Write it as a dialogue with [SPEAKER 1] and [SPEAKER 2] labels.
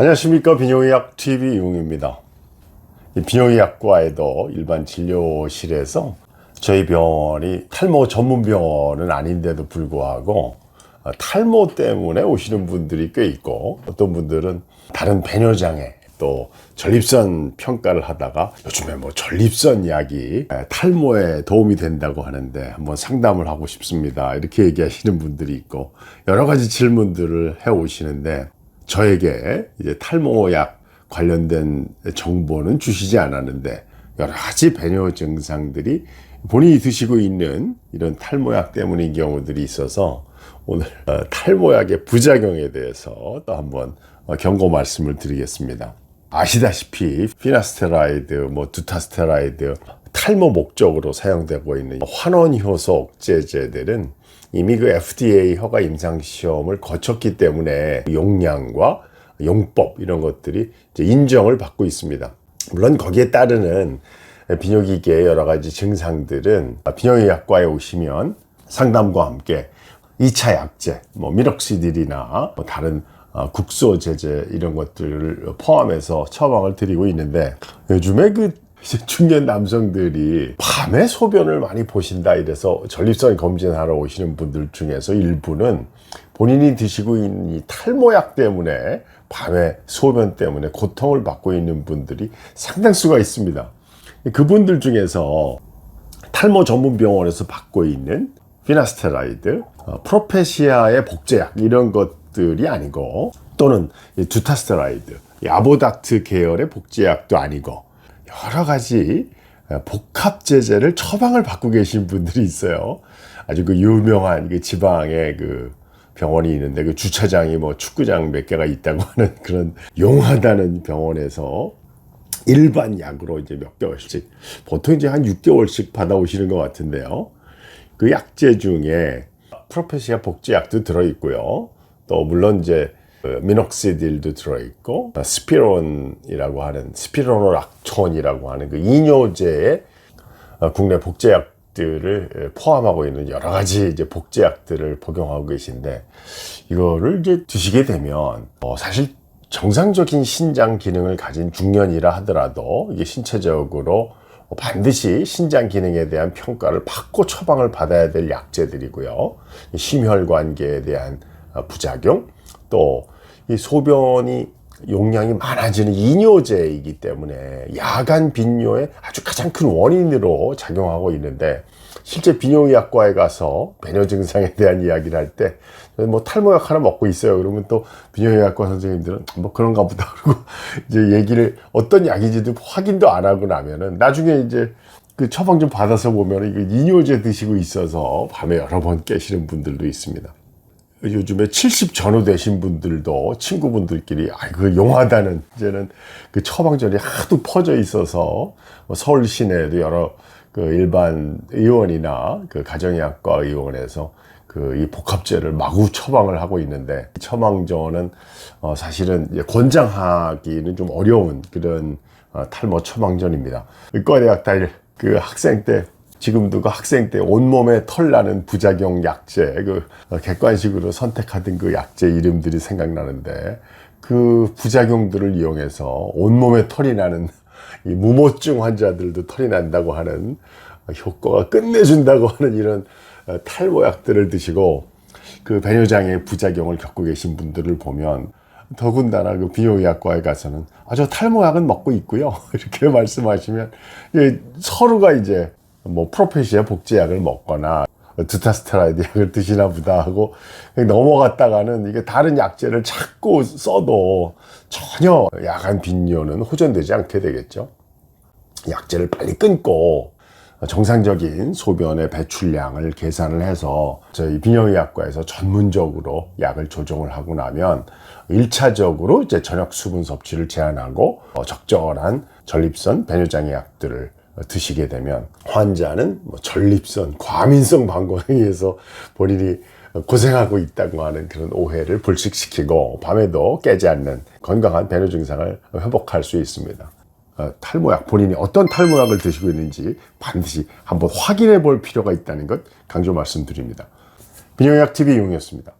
[SPEAKER 1] 안녕하십니까 비뇨의학 TV 이용입니다. 이 비뇨의학과에도 일반 진료실에서 저희 병원이 탈모 전문 병원은 아닌데도 불구하고 어, 탈모 때문에 오시는 분들이 꽤 있고 어떤 분들은 다른 배뇨 장애 또 전립선 평가를 하다가 요즘에 뭐 전립선 약이 에, 탈모에 도움이 된다고 하는데 한번 상담을 하고 싶습니다. 이렇게 얘기하시는 분들이 있고 여러 가지 질문들을 해 오시는데 저에게 이제 탈모약 관련된 정보는 주시지 않았는데 여러 가지 배뇨 증상들이 본인이 드시고 있는 이런 탈모약 때문인 경우들이 있어서 오늘 어, 탈모약의 부작용에 대해서 또 한번 어, 경고 말씀을 드리겠습니다. 아시다시피 피나스테라이드, 뭐 두타스테라이드 탈모 목적으로 사용되고 있는 환원 효소 억제제들은 이미 그 FDA 허가 임상 시험을 거쳤기 때문에 용량과 용법 이런 것들이 인정을 받고 있습니다. 물론 거기에 따르는 비뇨기계의 여러 가지 증상들은 비뇨의학과에 오시면 상담과 함께 2차 약제, 뭐 미럭시딜이나 뭐 다른 어, 국소 제제 이런 것들을 포함해서 처방을 드리고 있는데 요즘에 그 중년 남성들이 밤에 소변을 많이 보신다 이래서 전립선 검진하러 오시는 분들 중에서 일부는 본인이 드시고 있는 이 탈모약 때문에 밤에 소변 때문에 고통을 받고 있는 분들이 상당수가 있습니다. 그분들 중에서 탈모 전문 병원에서 받고 있는 피나스테라이드, 어, 프로페시아의 복제약 이런 것 들이 아니고 또는 이 두타스테라이드, 야보닥트 계열의 복제약도 아니고 여러 가지 어, 복합 제제를 처방을 받고 계신 분들이 있어요. 아주 그 유명한 그 지방의 그 병원이 있는데 그 주차장이 뭐 축구장 몇 개가 있다고 하는 그런 용하다는 병원에서 일반 약으로 이제 몇 개월씩 보통 이제 한 6개월씩 받아오시는 것 같은데요. 그 약제 중에 프로페시아 복제약도 들어있고요. 또 물론 이제 그 미녹시딜도 들어있고 스피론이라고 하는 스피로노락톤이라고 하는 그 이뇨제의 어, 국내 복제약들을 포함하고 있는 여러 가지 이제 복제약들을 복용하고 계신데 이거를 이제 드시게 되면 어 사실 정상적인 신장 기능을 가진 중년이라 하더라도 이게 신체적으로 반드시 신장 기능에 대한 평가를 받고 처방을 받아야 될 약제들이고요. 심혈관계에 대한 어, 부작용, 또 이 소변이 용량이 많아지는 이뇨제이기 때문에 야간 빈뇨의 아주 가장 큰 원인으로 작용하고 있는데 실제 비뇨의학과에 가서 배뇨 증상에 대한 이야기를 할 때 뭐 탈모약 하나 먹고 있어요. 그러면 또 비뇨의학과 선생님들은 뭐 그런가 보다 그러고 이제 얘기를 어떤 약인지도 확인도 안 하고 나면은 나중에 이제 그 처방 좀 받아서 보면 이거 이뇨제 드시고 있어서 밤에 여러 번 깨시는 분들도 있습니다. 요즘에 70 전후 되신 분들도 친구분들끼리 아이고 용하다는 이제는 그 처방전이 하도 퍼져 있어서 뭐 서울 시내에도 여러 그 일반 의원이나 그 가정의학과 의원에서 그 이 복합제를 마구 처방을 하고 있는데 처방전은 어 사실은 이제 권장하기는 좀 어려운 그런 어 탈모 처방전입니다. 의과대학 다닐 그 학생 때 지금도 그 학생 때 온몸에 털 나는 부작용 약제 그 객관식으로 선택하던 그 약제 이름들이 생각나는데 그 부작용들을 이용해서 온몸에 털이 나는 이 무모증 환자들도 털이 난다고 하는 효과가 끝내준다고 하는 이런 탈모약들을 드시고 그 배뇨장애 부작용을 겪고 계신 분들을 보면 더군다나 그 비뇨의학과에 가서는 아 저 탈모약은 먹고 있고요. 이렇게 말씀하시면 예, 서로가 이제 뭐 프로페시아 복제약을 먹거나 두타스테라이드 약을 드시나 보다 하고 넘어갔다가는 이게 다른 약제를 자꾸 써도 전혀 야간 빈뇨는 호전되지 않게 되겠죠. 약제를 빨리 끊고 정상적인 소변의 배출량을 계산을 해서 저희 비뇨의학과에서 전문적으로 약을 조정을 하고 나면 1차적으로 이제 저녁 수분 섭취를 제한하고 적절한 전립선 배뇨장애 약들을 드시게 되면 환자는 뭐 전립선 과민성 방광에 의해서 본인이 고생하고 있다고 하는 그런 오해를 불식시키고 밤에도 깨지 않는 건강한 배뇨 증상을 회복할 수 있습니다. 어, 탈모약 본인이 어떤 탈모약을 드시고 있는지 반드시 한번 확인해 볼 필요가 있다는 것 강조 말씀드립니다. 비뇨약 TV 용이었습니다.